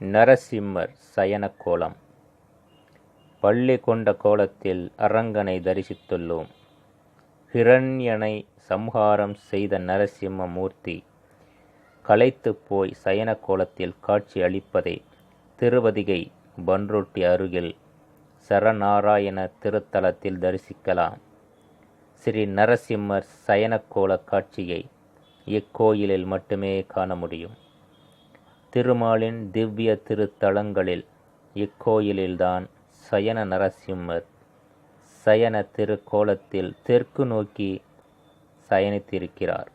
நரசிம்மர் சயனக்கோலம். பள்ளி கொண்ட கோலத்தில் அரங்கனை தரிசித்துள்ளோம். ஹிரண்யனை சம்ஹாரம் செய்த நரசிம்ம மூர்த்தி களைத்து போய் சயன கோலத்தில் காட்சி அளிப்பதை திருவதிகை பன்ருட்டி அருகில் சரநாராயண திருத்தலத்தில் தரிசிக்கலாம். ஸ்ரீ நரசிம்மர் சயனக்கோல காட்சியை இக்கோயிலில் மட்டுமே காண முடியும். திருமாலின் திவ்ய திருத்தலங்களில் இக்கோயிலில்தான் சயன நரசிம்மர் சயன திருக்கோலத்தில் தெற்கு நோக்கி சயனித்திருக்கிறார்.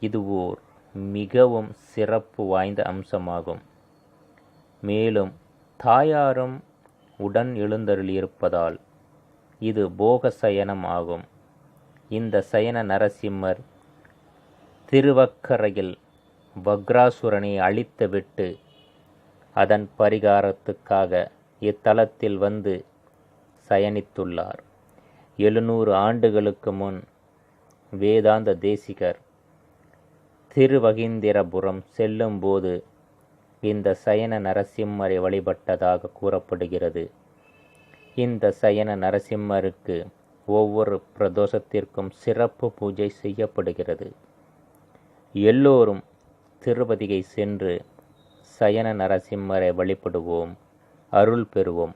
இது ஓர் மிகவும் சிறப்பு வாய்ந்த அம்சமாகும். மேலும் தாயாரும் உடன் எழுந்தருளியிருப்பதால் இது போக சயனம் ஆகும். இந்த சயன நரசிம்மர் திருவக்கரையில் வக்ராசுரனை அழித்துவிட்டு அதன் பரிகாரத்துக்காக இத்தலத்தில் வந்து சயனித்துள்ளார். எழுநூறு ஆண்டுகளுக்கு முன் வேதாந்த தேசிகர் திருவகிந்திரபுரம் செல்லும்போது இந்த சயன நரசிம்மரை வழிபட்டதாக கூறப்படுகிறது. இந்த சயன நரசிம்மருக்கு ஒவ்வொரு பிரதோஷத்திற்கும் சிறப்பு பூஜை செய்யப்படுகிறது. எல்லோரும் திருப்பதிகை சென்று சயன நரசிம்மரை வழிபடுவோம் அருள் பெறுவோம்.